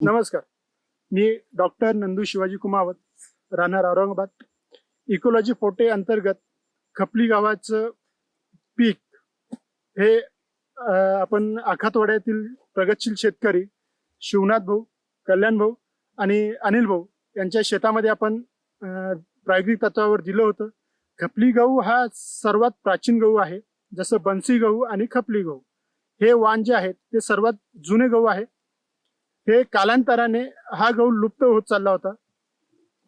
नमस्कार. मी डॉक्टर नंदू शिवाजी कुमावत राहणार औरंगाबाद. इकोलॉजी फोटे अंतर्गत खपली गावाचं पीक हे आपण आखातवाड्यातील प्रगतशील शेतकरी शिवनाथ भाऊ कल्याण भाऊ आणि अनिल भाऊ यांच्या शेतामध्ये आपण प्रायोगिक तत्वावर दिलं होतं. खपली गहू हा सर्वात प्राचीन गहू आहे. जसं बन्सी गहू आणि खपली गहू. हे वाण जे आहेत ते सर्वात जुने गहू आहे हे कालांतराने हा गहू लुप्त होत चालला होता.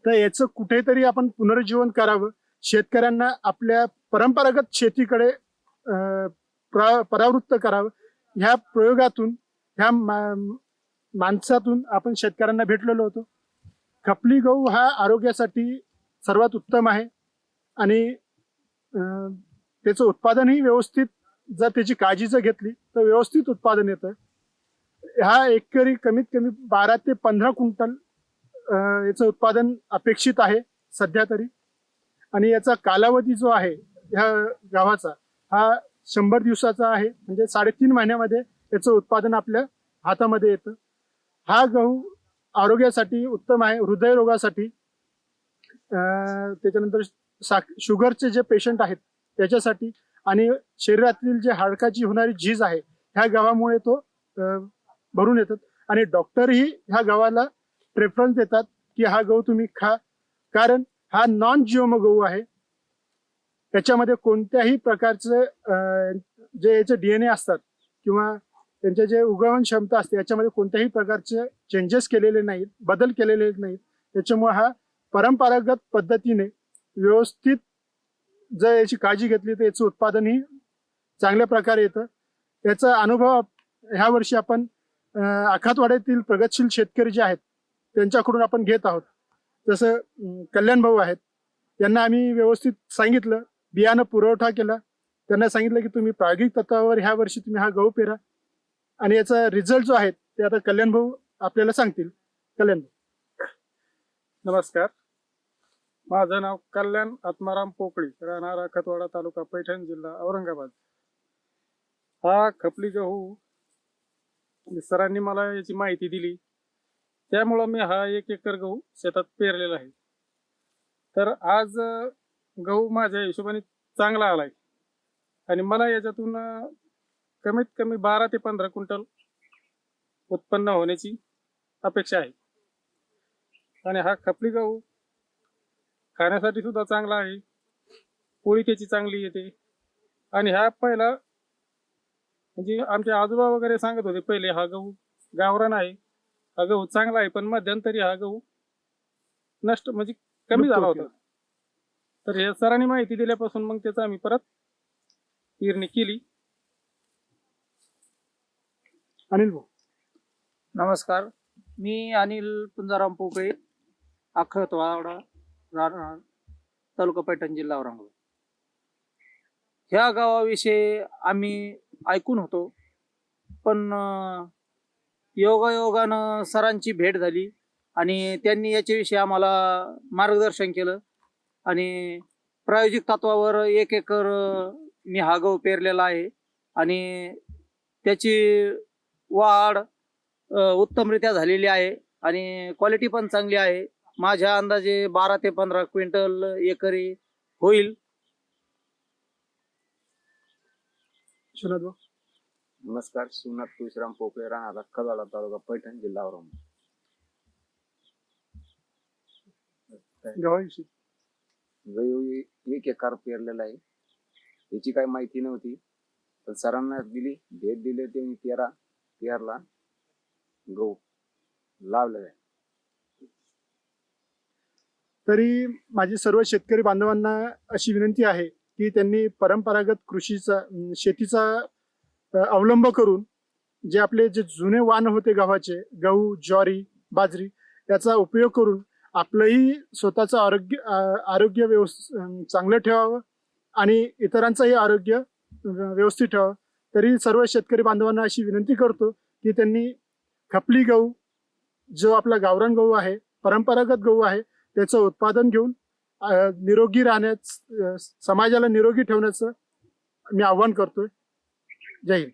तर याचं कुठेतरी आपण पुनरुज्जीवन करावं. शेतकऱ्यांना आपल्या परंपरागत शेतीकडे प्र- परावृत्त करावं. ह्या प्रयोगातून ह्या मा- माणसातून आपण शेतकऱ्यांना भेटलेलो होतो. खपली गहू हा आरोग्यासाठी सर्वात उत्तम आहे. आणि त्याचं उत्पादनही व्यवस्थित जर त्याची काळजी जर घेतली तर व्यवस्थित उत्पादन येतं. ह्या एकरी कमीत कमी बारा ते पंधरा क्विंटल याचं उत्पादन अपेक्षित आहे सध्या तरी. आणि याचा कालावधी जो आहे ह्या गावाचा हा शंभर दिवसाचा आहे. म्हणजे साडेतीन महिन्यामध्ये याचं उत्पादन आपल्या हातामध्ये येतं. हा गहू आरोग्यासाठी उत्तम आहे हृदयरोगासाठी. त्याच्यानंतर साक शुगरचे जे पेशंट आहेत त्याच्यासाठी. आणि शरीरातील जे हाडकाची होणारी झीज आहे ह्या गव्हामुळे तो भरून येतात. आणि डॉक्टरही ह्या गव्हाला प्रेफरन्स देतात की हा गहू तुम्ही खा. कारण हा नॉन जिओमो गहू आहे. त्याच्यामध्ये कोणत्याही प्रकारचे जे याचे डीएनए असतात किंवा त्यांच्या जे उगवण क्षमता असते याच्यामध्ये कोणत्याही प्रकारचे चेंजेस केलेले नाहीत बदल केलेले नाहीत. त्याच्यामुळे हा परंपरागत पद्धतीने व्यवस्थित जर याची काळजी घेतली तर याचं उत्पादनही चांगल्या प्रकारे येतं. याचा अनुभव ह्या वर्षी आपण आखातवाड्यातील प्रगतशील शेतकरी जे आहेत त्यांच्याकडून आपण घेत आहोत. जसं कल्याण भाऊ आहेत त्यांना आम्ही व्यवस्थित सांगितलं बियाणं पुरवठा केला. त्यांना सांगितलं की तुम्ही प्रायोगिक तत्वावर ह्या वर्षी तुम्ही हा गहू पेरा. आणि याचा रिझल्ट जो आहे ते आता कल्याण भाऊ आपल्याला सांगतील. कल्याण भाऊ. नमस्कार. माझं नाव कल्याण आत्माराम पोकळी राहणार खतवाडा तालुका पैठण जिल्हा औरंगाबाद. हा खपली गहू म्हणजे सरांनी मला याची माहिती दिली. त्यामुळं मी हा एक एकर गहू शेतात पेरलेला आहे. तर आज गहू माझ्या हिशोबाने चांगला आलाय. आणि मला याच्यातून कमीत कमी बारा ते पंधरा क्विंटल उत्पन्न होण्याची अपेक्षा आहे. आणि हा खपली गहू खाण्यासाठी सुद्धा चांगला आहे. पोळी त्याची चांगली येते. आणि हा पहिला म्हणजे आमचे आजोबा वगैरे सांगत होते पहिले हा गहू गावरान आहे हा गहू चांगला आहे पण मध्यंतरी हा गहू नष्ट म्हणजे कमी झाला होत. तर हे सरांनी माहिती दिल्यापासून मग त्याचा आम्ही परत पेरणी केली. अनिल भाऊ. नमस्कार. मी अनिल पुंजाराम पोकळे आखतवाडा राहणार तालुका पैठण जिल्हा औरंगाबाद. ह्या गावाविषयी आम्ही ऐकून होतो. पण योगायोगानं सरांची भेट झाली आणि त्यांनी याच्याविषयी आम्हाला मार्गदर्शन केलं आणि प्रायोजिक तत्वावर एक एकर मी हा गहू पेरलेला आहे आणि त्याची वाढ उत्तमरित्या झालेली आहे आणि क्वालिटी पण चांगली आहे. माझ्या अंदाजे बारा ते पंधरा क्विंटल एकरी होईल. भाऊ. नमस्कार शिवनाथ तुळशीराम पोकळे राहणार खदाडा तालुका पैठण जिल्हा औरंगाबाद गव्हाविषयी गहू एक एकर पेरलेला आहे. याची काही माहिती नव्हती पण सरांना दिली भेट दिली ते मी पेरा पेरला गहू लावलेला आहे. तरी माझी सर्व शेतकरी बांधवांना अशी विनंती आहे की त्यांनी परंपरागत कृषीचा शेतीचा अवलंब करून जे आपले जे जुने वाण होते गव्हाचे गहू ज्वारी बाजरी याचा उपयोग करून आपलंही स्वतःचं आरोग्य आरोग्य व्यवस्थ चांगलं ठेवावं आणि इतरांचंही आरोग्य व्यवस्थित ठेवावं. तरी सर्व शेतकरी बांधवांना अशी विनंती करतो की त्यांनी खपली गहू जो आपला गावरान गहू आहे परंपरागत गहू आहे त्याचं उत्पादन घेऊन निरोगी राहण्यास समाजाला निरोगी ठेवण्याचं मी आव्हान करतोय. जय हिंद.